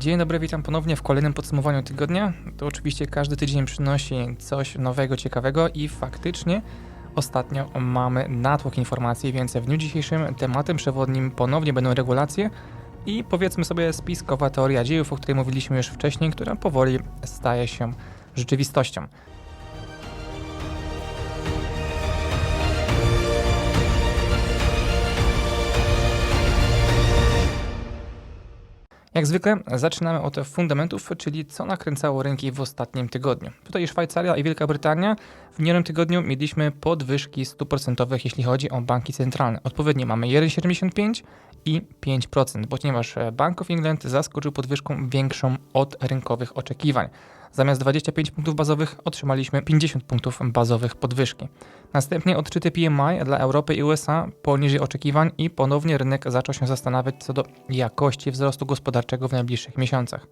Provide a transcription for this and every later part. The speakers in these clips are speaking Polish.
Dzień dobry, witam ponownie w kolejnym podsumowaniu tygodnia. To oczywiście każdy tydzień przynosi coś nowego, ciekawego i faktycznie ostatnio mamy natłok informacji, więc w dniu dzisiejszym tematem przewodnim ponownie będą regulacje i powiedzmy sobie spiskowa teoria dziejów, o której mówiliśmy już wcześniej, która powoli staje się rzeczywistością. Jak zwykle zaczynamy od fundamentów, czyli co nakręcało rynki w ostatnim tygodniu. Tutaj Szwajcaria i Wielka Brytania. W minionym tygodniu mieliśmy podwyżki 100% jeśli chodzi o banki centralne. Odpowiednio mamy 1,75 i 5%, ponieważ Bank of England zaskoczył podwyżką większą od rynkowych oczekiwań. Zamiast 25 punktów bazowych otrzymaliśmy 50 punktów bazowych podwyżki. Następnie odczyty PMI dla Europy i USA poniżej oczekiwań i ponownie rynek zaczął się zastanawiać co do jakości wzrostu gospodarczego w najbliższych miesiącach.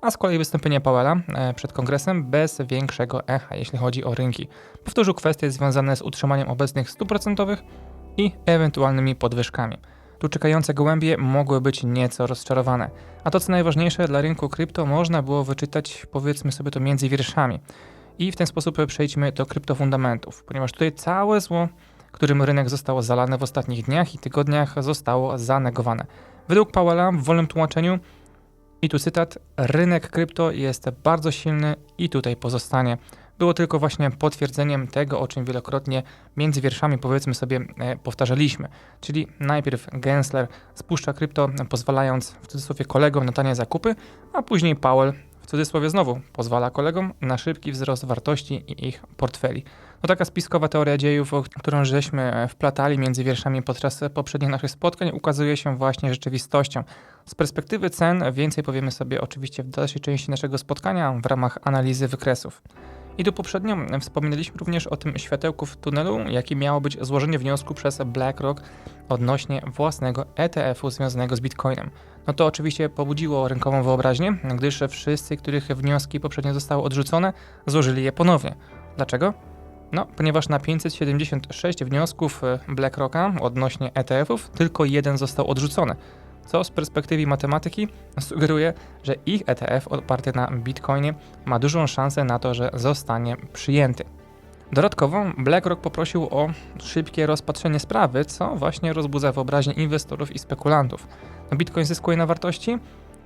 A z kolei wystąpienie Powella e, przed kongresem bez większego echa, jeśli chodzi o rynki. Powtórzył kwestie związane z utrzymaniem obecnych 100% i ewentualnymi podwyżkami. Tu czekające gołębie mogły być nieco rozczarowane. A to co najważniejsze dla rynku krypto można było wyczytać powiedzmy sobie to między wierszami. I w ten sposób przejdźmy do kryptofundamentów, ponieważ tutaj całe zło, którym rynek zostało zalane w ostatnich dniach i tygodniach zostało zanegowane. Według Powella w wolnym tłumaczeniu i tu cytat: Rynek krypto jest bardzo silny i tutaj pozostanie było tylko właśnie potwierdzeniem tego, o czym wielokrotnie między wierszami powiedzmy sobie e, powtarzaliśmy. Czyli najpierw Gensler spuszcza krypto, pozwalając w cudzysłowie kolegom na tanie zakupy, a później Powell w cudzysłowie znowu pozwala kolegom na szybki wzrost wartości i ich portfeli. No taka spiskowa teoria dziejów, którą żeśmy e, wplatali między wierszami podczas poprzednich naszych spotkań, ukazuje się właśnie rzeczywistością. Z perspektywy cen więcej powiemy sobie oczywiście w dalszej części naszego spotkania w ramach analizy wykresów. I tu poprzednio wspominaliśmy również o tym światełku w tunelu, jaki miało być złożenie wniosku przez BlackRock odnośnie własnego ETF-u związanego z Bitcoinem. No to oczywiście pobudziło rynkową wyobraźnię, gdyż wszyscy, których wnioski poprzednio zostały odrzucone, złożyli je ponownie. Dlaczego? No, ponieważ na 576 wniosków BlackRocka odnośnie ETF-ów tylko jeden został odrzucony co z perspektywy matematyki sugeruje, że ich ETF oparty na Bitcoinie ma dużą szansę na to, że zostanie przyjęty. Dodatkowo BlackRock poprosił o szybkie rozpatrzenie sprawy, co właśnie rozbudza wyobraźnię inwestorów i spekulantów. No Bitcoin zyskuje na wartości,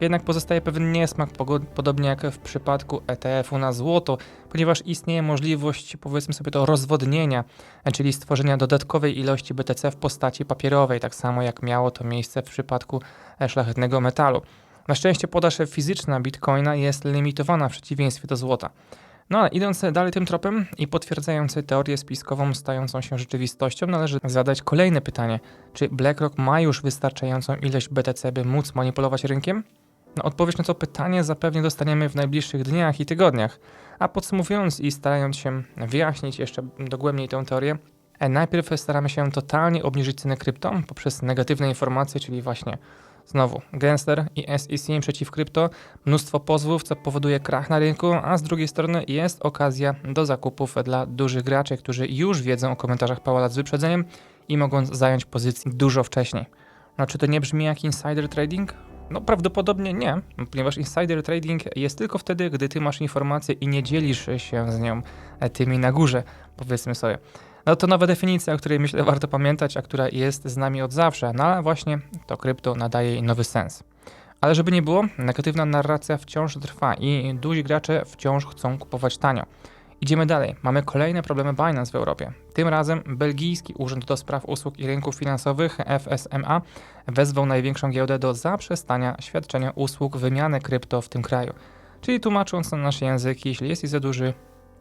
jednak pozostaje pewien niesmak, podobnie jak w przypadku ETF-u na złoto, ponieważ istnieje możliwość, powiedzmy sobie to, rozwodnienia, czyli stworzenia dodatkowej ilości BTC w postaci papierowej, tak samo jak miało to miejsce w przypadku szlachetnego metalu. Na szczęście podaż fizyczna bitcoina jest limitowana w przeciwieństwie do złota. No ale idąc dalej tym tropem i potwierdzając teorię spiskową stającą się rzeczywistością, należy zadać kolejne pytanie. Czy BlackRock ma już wystarczającą ilość BTC, by móc manipulować rynkiem? No, odpowiedź na to pytanie zapewne dostaniemy w najbliższych dniach i tygodniach. A podsumowując i starając się wyjaśnić jeszcze dogłębniej tę teorię, e, najpierw staramy się totalnie obniżyć ceny krypto poprzez negatywne informacje, czyli właśnie znowu Gensler i SEC przeciw krypto, mnóstwo pozwów, co powoduje krach na rynku, a z drugiej strony jest okazja do zakupów dla dużych graczy, którzy już wiedzą o komentarzach Powella z wyprzedzeniem i mogą zająć pozycję dużo wcześniej. No czy to nie brzmi jak insider trading? No prawdopodobnie nie, ponieważ insider trading jest tylko wtedy, gdy ty masz informację i nie dzielisz się z nią e, tymi na górze, powiedzmy sobie. No to nowa definicja, o której myślę warto pamiętać, a która jest z nami od zawsze, no ale właśnie to krypto nadaje jej nowy sens. Ale żeby nie było, negatywna narracja wciąż trwa i duzi gracze wciąż chcą kupować tanio. Idziemy dalej. Mamy kolejne problemy Binance w Europie. Tym razem belgijski Urząd do Spraw Usług i Rynków Finansowych FSMA wezwał największą giełdę do zaprzestania świadczenia usług wymiany krypto w tym kraju. Czyli tłumacząc na nasz język, jeśli jesteś za duży,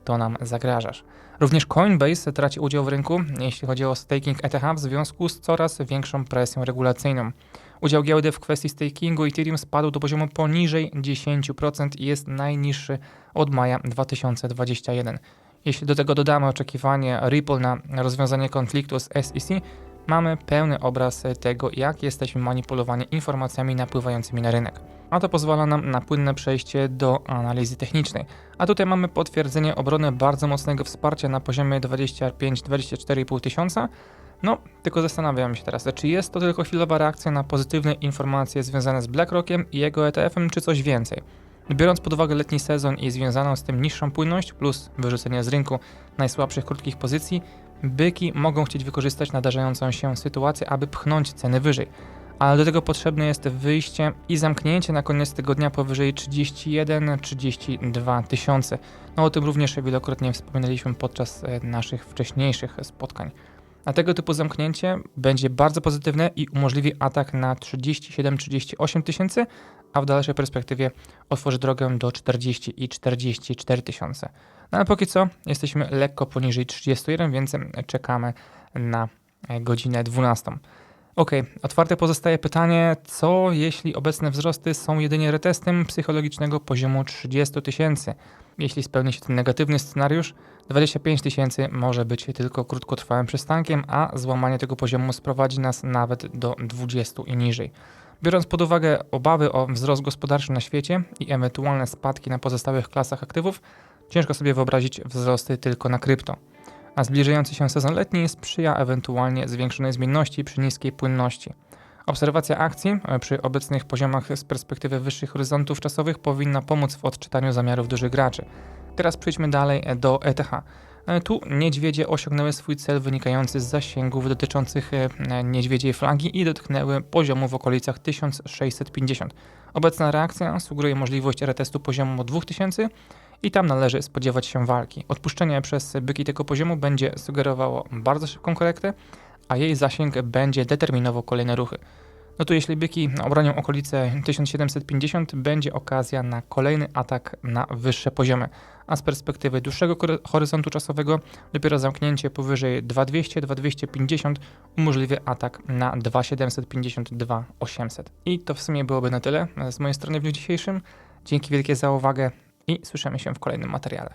to nam zagrażasz. Również Coinbase traci udział w rynku, jeśli chodzi o staking ETH w związku z coraz większą presją regulacyjną. Udział giełdy w kwestii stakingu Ethereum spadł do poziomu poniżej 10% i jest najniższy od maja 2021. Jeśli do tego dodamy oczekiwanie Ripple na rozwiązanie konfliktu z SEC, mamy pełny obraz tego, jak jesteśmy manipulowani informacjami napływającymi na rynek. A to pozwala nam na płynne przejście do analizy technicznej. A tutaj mamy potwierdzenie obrony bardzo mocnego wsparcia na poziomie 25-24,5 tysiąca, No, tylko zastanawiam się teraz, czy jest to tylko chwilowa reakcja na pozytywne informacje związane z BlackRockiem i jego ETF-em, czy coś więcej. Biorąc pod uwagę letni sezon i związaną z tym niższą płynność plus wyrzucenie z rynku najsłabszych krótkich pozycji, byki mogą chcieć wykorzystać nadarzającą się sytuację, aby pchnąć ceny wyżej. Ale do tego potrzebne jest wyjście i zamknięcie na koniec tygodnia powyżej 31-32 tysiące. No o tym również wielokrotnie wspominaliśmy podczas e, naszych wcześniejszych spotkań. A tego typu zamknięcie będzie bardzo pozytywne i umożliwi atak na 37-38 tysięcy, a w dalszej perspektywie otworzy drogę do 40 i 44 tysiące. No ale póki co jesteśmy lekko poniżej 31, więc czekamy na godzinę 12. Ok, otwarte pozostaje pytanie, co jeśli obecne wzrosty są jedynie retestem psychologicznego poziomu 30 tysięcy? Jeśli spełni się ten negatywny scenariusz, 25 tysięcy może być tylko krótkotrwałym przystankiem, a złamanie tego poziomu sprowadzi nas nawet do 20 i niżej. Biorąc pod uwagę obawy o wzrost gospodarczy na świecie i ewentualne spadki na pozostałych klasach aktywów, ciężko sobie wyobrazić wzrosty tylko na krypto. A zbliżający się sezon letni sprzyja ewentualnie zwiększonej zmienności przy niskiej płynności. Obserwacja akcji e, przy obecnych poziomach z perspektywy wyższych horyzontów czasowych powinna pomóc w odczytaniu zamiarów dużych graczy. Teraz przejdźmy dalej do ETH. E, tu niedźwiedzie osiągnęły swój cel wynikający z zasięgów dotyczących e, niedźwiedziej flagi i dotknęły poziomu w okolicach 1650. Obecna reakcja sugeruje możliwość retestu poziomu 2000 i tam należy spodziewać się walki. Odpuszczenie przez byki tego poziomu będzie sugerowało bardzo szybką korektę, a jej zasięg będzie determinował kolejne ruchy. No to jeśli byki obronią okolice 1750, będzie okazja na kolejny atak na wyższe poziomy, a z perspektywy dłuższego horyzontu czasowego dopiero zamknięcie powyżej 2200-2250 umożliwi atak na 2750-2800. I to w sumie byłoby na tyle z mojej strony w dniu dzisiejszym. Dzięki wielkie za uwagę i słyszymy się w kolejnym materiale.